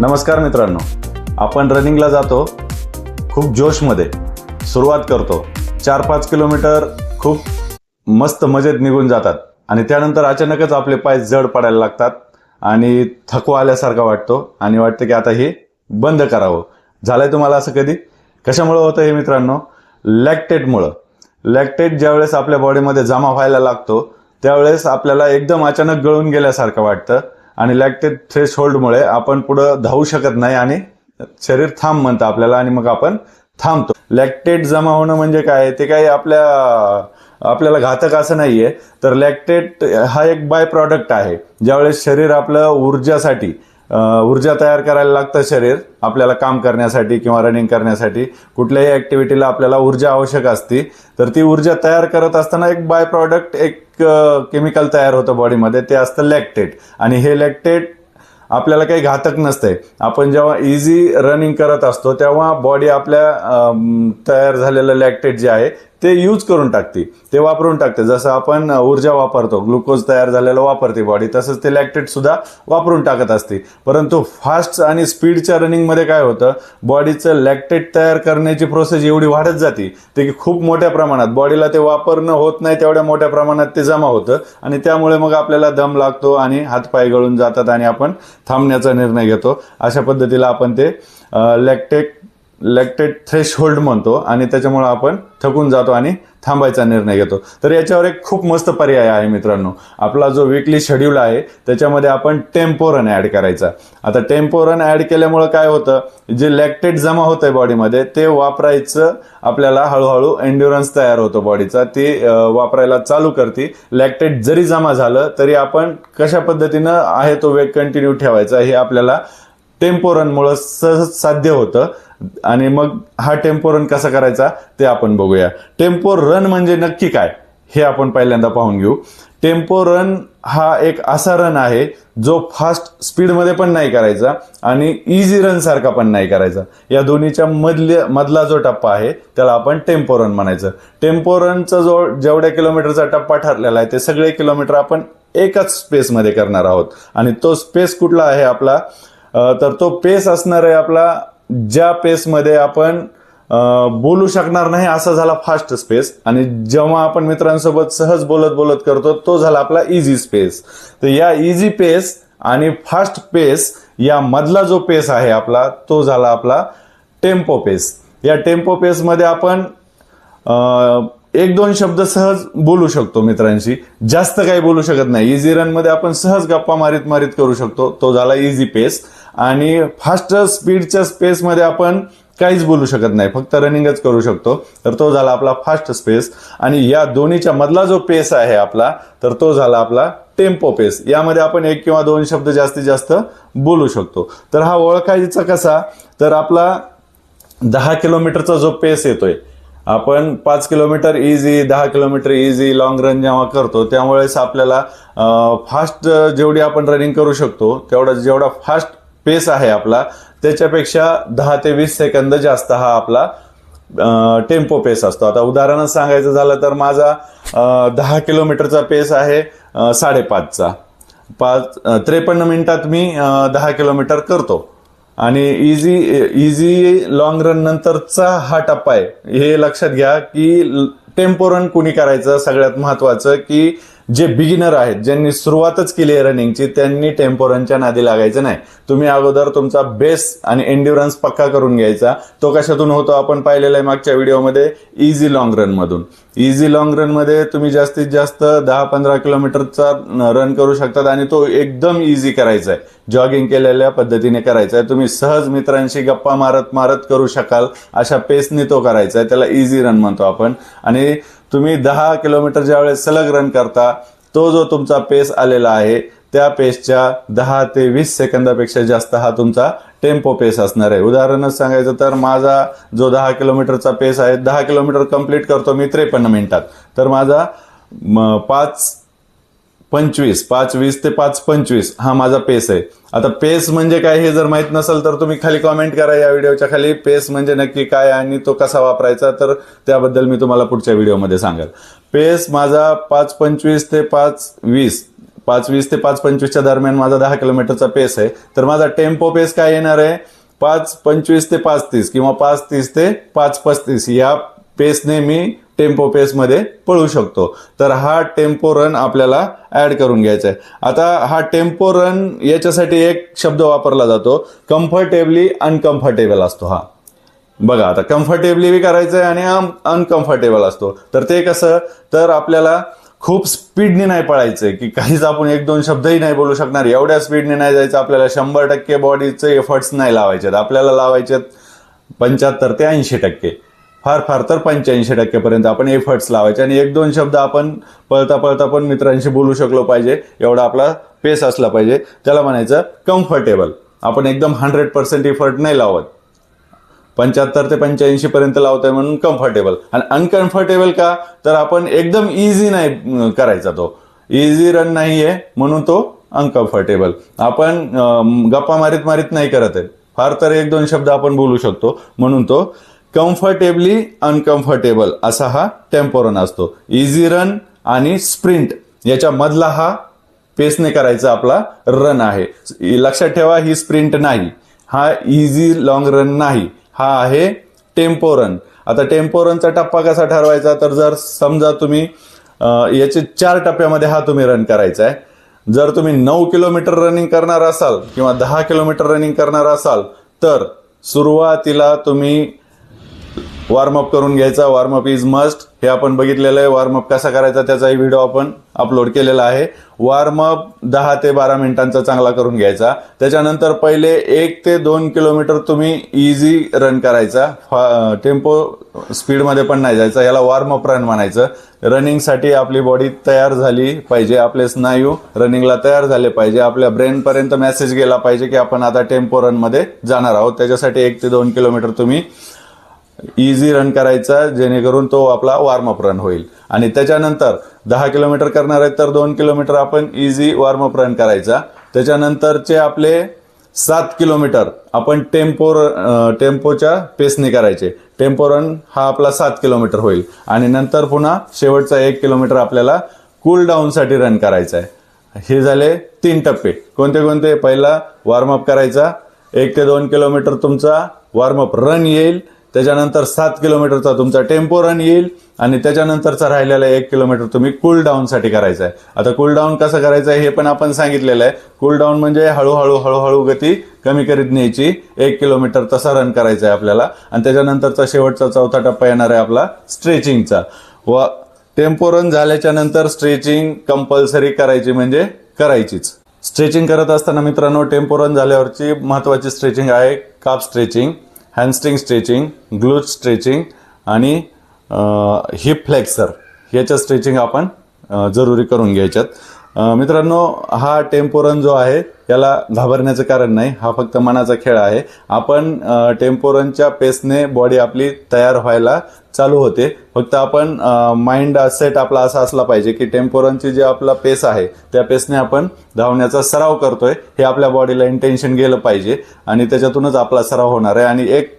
नमस्कार मित्रांनो आपण रनिंगला जातो खूप जोशमध्ये. सुरुवात करतो. चार पाच किलोमीटर खूप मस्त मजेत निघून जातात. आणि त्यानंतर अचानकच आपले पाय जड पडायला लागतात आणि थकवा आल्यासारखा वाटतो आणि वाटतं की आता हे बंद करावं. झालंय तुम्हाला असं कधी? कशामुळं होतं हे मित्रांनो? लॅक्टेटमुळं. लॅक्टेट ज्यावेळेस आपल्या बॉडीमध्ये जमा व्हायला लागतो त्यावेळेस आपल्याला एकदम अचानक गळून गेल्यासारखं वाटतं. आणि लॅक्टेट थ्रेश होल्डमुळे आपण पुढं धावू शकत नाही आणि शरीर थांब म्हणतं आपल्याला आणि मग आपण थांबतो. लॅक्टेट जमा होणं म्हणजे काय? ते काही आपल्या आपल्याला घातक असं नाहीये. तर लॅक्टेट हा एक बाय प्रॉडक्ट आहे. ज्यावेळेस शरीर आपलं ऊर्जासाठी ऊर्जा तयार करायला लागतं शरीर आपल्याला काम करण्यासाठी किंवा रनिंग करण्यासाठी कुठल्याही ऍक्टिव्हिटीला आपल्याला ऊर्जा आवश्यक असते तर ती ऊर्जा तयार करत असताना एक बाय प्रॉडक्ट एक केमिकल तयार होतं बॉडीमध्ये ते असतं लॅक्टेट आणि हे लॅक्टेट आपल्याला काही घातक नसतंय. आपण जेव्हा इझी रनिंग करत असतो तेव्हा बॉडी आपल्या तयार झालेलं लॅक्टेट जे आहे ते यूज करून टाकते. ते वापरून टाकते. जसं आपण ऊर्जा वापरतो ग्लुकोज तयार झालेलं वापरते बॉडी तसंच ते लॅक्टेट सुद्धा वापरून टाकत असते. परंतु फास्ट आणि स्पीडच्या रनिंगमध्ये काय होतं? बॉडीचं लॅक्टेट तयार करण्याची प्रोसेस एवढी वाढत जाते ते की खूप मोठ्या प्रमाणात. बॉडीला ते वापरणं होत नाही तेवढ्या मोठ्या प्रमाणात ते जमा होतं. आणि त्यामुळे मग आपल्याला दम लागतो आणि हातपाय गळून जातात आणि आपण थांबण्याचा निर्णय घेतो. अशा पद्धतीला आपण ते लॅक्टेट लॅक्टेट थ्रेश होल्ड म्हणतो आणि त्याच्यामुळे आपण थकून जातो आणि थांबायचा निर्णय घेतो. तर याच्यावर एक खूप मस्त पर्याय आहे मित्रांनो. आपला जो विकली शेड्यूल आहे त्याच्यामध्ये आपण टेम्पो रन ऍड करायचा. आता टेम्पो रन ऍड केल्यामुळे काय होतं? जे लॅक्टेट जमा होतं आहे बॉडीमध्ये ते वापरायचं आपल्याला हळूहळू एन्ड्युरन्स तयार होतो बॉडीचा ते वापरायला चालू करते. लॅक्टेट जरी जमा झालं तरी आपण कशा पद्धतीनं आहे तो वेग कंटिन्यू ठेवायचा हे आपल्याला टेम्पो रनमुळं सहज साध्य होतं. आणि मग हा टेम्पो रन कसा करायचा ते आपण बघूया. टेम्पो रन म्हणजे नक्की काय? हे आपण पहिल्यांदा पाहून घेऊ. टेम्पो रन हा एक असा रन आहे जो फास्ट स्पीडमध्ये पण नाही करायचा आणि इझी रन सारखा पण नाही करायचा. या दोन्हीच्या मधल्या मधला जो टप्पा आहे त्याला आपण टेम्पो रन म्हणायचं. टेम्पो रनचा जो जेवढ्या किलोमीटरचा टप्पा ठरलेला आहे ते सगळे किलोमीटर आपण एकाच स्पेसमध्ये करणार आहोत. आणि तो स्पेस कुठला आहे आपला? तर तो पेस असणार आहे आपला ज्या पेसमध्ये आपण बोलू शकणार नाही असा झाला फास्ट स्पेस आणि जेव्हा आपण मित्रांसोबत सहज बोलत बोलत करतो तो झाला आपला इझी स्पेस तर या इझी पेस आणि फास्ट पेस या मधला जो पेस आहे आपला तो झाला आपला टेम्पो पेस या टेम्पो पेसमध्ये आपण एक दोन शब्द सहज बोलू शकतो मित्रांशी. जास्त काही बोलू शकत नाही. इझी रनमध्ये आपण सहज गप्पा मारीत मारीत करू शकतो. तो झाला इझी पेस आणि फास्ट स्पीडच्या स्पेसमध्ये आपण काहीच बोलू शकत नाही. फक्त रनिंगच करू शकतो. तर तो झाला आपला फास्ट स्पेस आणि या दोन्हीच्या मधला जो पेस आहे आपला तर तो झाला आपला टेम्पो पेस यामध्ये आपण एक किंवा दोन शब्द जास्तीत जास्त बोलू शकतो. तर हा ओळखायचा कसा? तर आपला दहा किलोमीटरचा जो पेस येतोय आपण पाच किलोमीटर इझी दहा किलोमीटर इझी लॉंग रन जेव्हा करतो त्यामुळेच आपल्याला फास्ट जेवढी आपण रनिंग करू शकतो तेवढा जेवढा फास्ट पेस आहे आपला. त्याच्यापेक्षा दहा ते वीस सेकंद जास्त हा आपला टेम्पो पेस असतो. आता उदाहरणच सांगायचं झालं तर माझा दहा किलोमीटरचा पेस आहे साडेपाचचा. पाच त्रेपन्न मिनिटात मी दहा किलोमीटर करतो. आणि इझी इझी लॉंग रन नंतरचा हा टप्पा आहे. हे लक्षात घ्या की टेम्पो रन कुणी करायचं? सगळ्यात महत्वाचं की जे बिगिनर आहेत ज्यांनी सुरुवातच केली आहे रनिंगची त्यांनी टेम्पो रनच्या नादी लागायचं नाही. तुम्ही अगोदर तुमचा बेस आणि एन्ड्युरन्स पक्का करून घ्यायचा. तो कशातून होतो आपण पाहिलेला आहे मागच्या व्हिडिओमध्ये इझी लॉंग रनमधून इझी लॉंग रनमध्ये तुम्ही जास्तीत जास्त दहा पंधरा किलोमीटरचा रन करू शकतात आणि तो एकदम इझी करायचा आहे. जॉगिंग केलेल्या पद्धतीने करायचा आहे. तुम्ही सहज मित्रांशी गप्पा मारत मारत करू शकाल अशा पेसने तो करायचा आहे. त्याला इझी रन म्हणतो आपण. आणि तुम्ही दहा किलोमीटर ज्यावेळेस सलग रन करता तो जो तुमचा पेस आलेला आहे त्या पेसच्या दहा ते वीस सेकंदापेक्षा जास्त हा तुमचा टेम्पो पेस असणार आहे. उदाहरणच सांगायचं तर माझा जो दहा किलोमीटरचा पेस आहे दहा किलोमीटर कंप्लीट करतो मी त्रेपन्न मिनिटात. तर माझा पाच पंचवीस पाच वीस ते पाच पंचवीस हा माझा पेस आहे. आता पेस म्हणजे काय हे जर माहीत नसेल तर तुम्ही खाली कॉमेंट करा या व्हिडिओच्या खाली. पेस म्हणजे नक्की काय आणि तो कसा वापरायचा तर त्याबद्दल मी तुम्हाला पुढच्या व्हिडिओमध्ये सांगेल. पेस माझा पाच पंचवीस ते पाच वीस पाच वीस ते पाच पंचवीसच्या दरम्यान माझा दहा किलोमीटरचा पेस आहे. तर माझा टेम्पो पेस काय येणार आहे? पाच पंचवीस ते पाच तीस किंवा पाच तीस ते पाच पस्तीस या पेसने मी टेम्पो पेसमध्ये पळू शकतो. तर हा टेम्पो रन आपल्याला ऍड करून घ्यायचा आहे. आता हा टेम्पो रन याच्यासाठी एक शब्द वापरला जातो. कम्फर्टेबली अनकम्फर्टेबल असतो हा. बघा आता कम्फर्टेबली बी करायचं आहे आणि अनकम्फर्टेबल असतो. तर ते कसं? तर आपल्याला खूप स्पीडने नाही पळायचंय की काहीच आपण एक दोन शब्दही नाही बोलू शकणार. एवढ्या स्पीडने नाही जायचं. आपल्याला शंभर टक्के बॉडीचे एफर्ट्स नाही लावायचे आपल्याला लावायचे पंच्याहत्तर ते ऐंशी टक्के. फार फार तर पंच्याऐंशी टक्केपर्यंत आपण एफर्ट्स लावायचे आणि एक दोन शब्द आपण पळता पळता पण मित्रांशी बोलू शकलो पाहिजे. एवढा आपला पेस असला पाहिजे. त्याला म्हणायचं कम्फर्टेबल आपण एकदम हंड्रेड पर्सेंट एफर्ट नाही लावत. पंच्याहत्तर ते पंच्याऐंशी पर्यंत लावतोय म्हणून कम्फर्टेबल आणि अनकम्फर्टेबल का? तर आपण एकदम इझी नाही करायचा तो. इझी रन नाहीये म्हणून तो अनकम्फर्टेबल आपण गप्पा मारीत मारीत नाही करत आहे. फार तर एक दोन शब्द आपण बोलू शकतो. म्हणून तो कम्फर्टेबली अनकम्फर्टेबल असा हा टेम्पो रन असतो. इझी रन आणि स्प्रिंट याच्या मधला हा पेसने करायचा आपला रन आहे. लक्षात ठेवा ही स्प्रिंट नाही. हा इझी लॉंग रन नाही. हा आहे टेम्पो रन आता टेम्पो रनचा टप्पा कसा ठरवायचा? तर जर समजा तुम्ही याचे चार टप्प्यामध्ये हा तुम्ही रन करायचा आहे. जर तुम्ही नऊ किलोमीटर रनिंग करणार असाल किंवा दहा किलोमीटर रनिंग करणार असाल तर सुरुवातीला तुम्ही वॉर्मअप करून घ्यायचा. वॉर्मअप इज मस्ट हे आपण बघितलेलं आहे. वॉर्मअप कसा करायचा त्याचाही व्हिडिओ आपण अपलोड केलेला आहे. वॉर्मअप दहा ते बारा मिनिटांचा चांगला करून घ्यायचा. त्याच्यानंतर पहिले एक ते दोन किलोमीटर तुम्ही इझी रन करायचा. टेम्पो स्पीडमध्ये पण नाही जायचा. याला वॉर्मअप रन म्हणायचं. रनिंगसाठी आपली बॉडी तयार झाली पाहिजे. आपले स्नायू रनिंगला तयार झाले पाहिजे. आपल्या ब्रेनपर्यंत मेसेज गेला पाहिजे की आपण आता टेम्पो रनमध्ये जाणार आहोत. त्याच्यासाठी एक ते दोन किलोमीटर तुम्ही इझी रन करायचा जेणेकरून तो आपला वॉर्मअप रन होईल. आणि त्याच्यानंतर दहा किलोमीटर करणार आहे तर दोन किलोमीटर आपण इझी वॉर्मअप रन करायचा. त्याच्यानंतरचे आपले सात किलोमीटर आपण टेम्पो टेम्पोच्या पेसने करायचे. टेम्पो रन हा आपला सात किलोमीटर होईल. आणि नंतर पुन्हा शेवटचा एक किलोमीटर आपल्याला कूल डाऊनसाठी रन करायचा आहे. हे झाले तीन टप्पे. कोणते कोणते? पहिला वॉर्मअप करायचा. एक ते दोन किलोमीटर तुमचा वॉर्मअप रन येईल. त्याच्यानंतर सात किलोमीटरचा तुमचा टेम्पो रन येईल आणि त्याच्यानंतरचा राहिलेला एक किलोमीटर तुम्ही कूल डाऊनसाठी करायचा आहे. आता कूल डाऊन कसं करायचं आहे हे पण आपण सांगितलेलं आहे. कूल डाऊन म्हणजे हळूहळू हळूहळू गती कमी करीत न्यायची. एक किलोमीटर तसा रन करायचा आहे आपल्याला. आणि त्याच्यानंतरचा शेवटचा चौथा टप्पा येणार आहे आपला स्ट्रेचिंगचा व टेम्पो रन झाल्याच्यानंतर स्ट्रेचिंग कंपल्सरी करायची म्हणजे करायचीच. स्ट्रेचिंग करत असताना मित्रांनो टेम्पो रन झाल्यावरची महत्वाची स्ट्रेचिंग आहे calf stretching hamstring stretching glute stretching आणि हिप फ्लेक्सर याच्या स्ट्रेचिंग आपण जरुरी करून घ्यायच्यात. मित्रांनो हा टेम्पो रन जो आहे याला घाबरण्याचं कारण नाही. हा फक्त मनाचा खेळ आहे. आपण टेम्पोरनच्या टेम्पो रनच्या पेसने बॉडी आपली तयार व्हायला चालू होते. फक्त आपण माइंड सेट आपला असा असला पाहिजे की टेम्पो रनची जे आपला पेस आहे त्या पेसने आपण धावण्याचा सराव करतोय. हे आपल्या बॉडीला इंटेन्शन गेलं पाहिजे आणि त्याच्यातूनच आपला सराव होणार आहे. आणि एक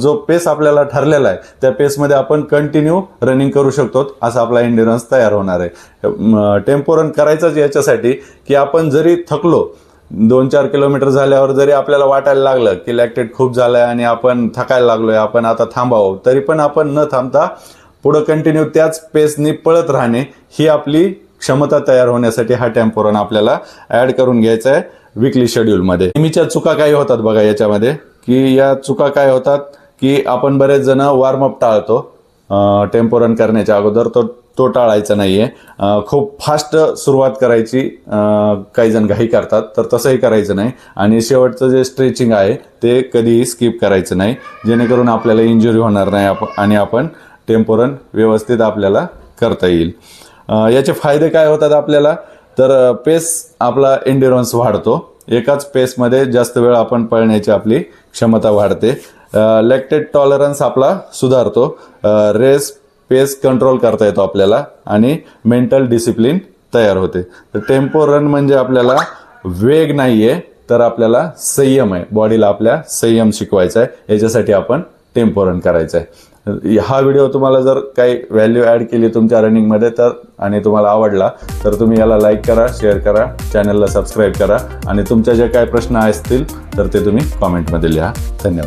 जो पेस आपल्याला ठरलेला आहे त्या पेसमध्ये आपण कंटिन्यू रनिंग करू शकतो असा आपला एंड्युरन्स तयार होणार आहे. टेम्पो रन करायचाच याच्यासाठी की आपण जरी थकलो दोन चार किलोमीटर झाल्यावर जरी आपल्याला वाटायला लागलं की लॅक्टेट खूप झालंय आणि आपण थकायला लागलोय आपण आता थांबावं तरी पण आपण न थांबता पुढं कंटिन्यू त्याच पेसनी पळत राहणे ही आपली क्षमता तयार होण्यासाठी हा टेम्पो रन आपल्याला ऍड करून घ्यायचा आहे विकली शेड्यूलमध्ये नेहमीच्या चुका काही होतात बघा याच्यामध्ये. की या चुका काय होतात की आपण बरेच जण वॉर्मअप टाळतो टेम्पो रन करण्याच्या अगोदर. तो तो टाळायचा नाहीये. आहे खूप फास्ट सुरुवात करायची काही जण घाई करतात तर तसंही करायचं नाही. आणि शेवटचं जे स्ट्रेचिंग आहे ते कधीही स्किप करायचं नाही. जेणेकरून आपल्याला इंजुरी होणार नाही आप- आणि आपण टेम्पो रन व्यवस्थित आपल्याला करता येईल. याचे फायदे काय होतात आपल्याला? तर पेस आपला एंड्युरन्स वाढतो. एकाच पेसमध्ये जास्त वेळ आपण पळण्याची आपली क्षमता वाढते. लॅक्टेट टॉलरन्स आपला सुधारतो. रेस पेस कंट्रोल करता येतो आपल्याला आणि मेंटल डिसिप्लिन तयार होते. तर टेम्पो रन म्हणजे आपल्याला वेग नाही आहे तर आपल्याला संयम आहे. बॉडीला आपल्या संयम शिकवायचा आहे. याच्यासाठी आपण टेम्पो रन करायचं आहे. हा व्हिडिओ तुम्हाला जर काही व्हॅल्यू ॲड केली तुमच्या रनिंगमध्ये तर आणि तुम्हाला आवडला तर तुम्ही याला लाईक करा शेअर करा चॅनलला सबस्क्राईब करा. आणि तुमच्या जे काही प्रश्न असतील तर ते तुम्ही कॉमेंटमध्ये लिहा. धन्यवाद.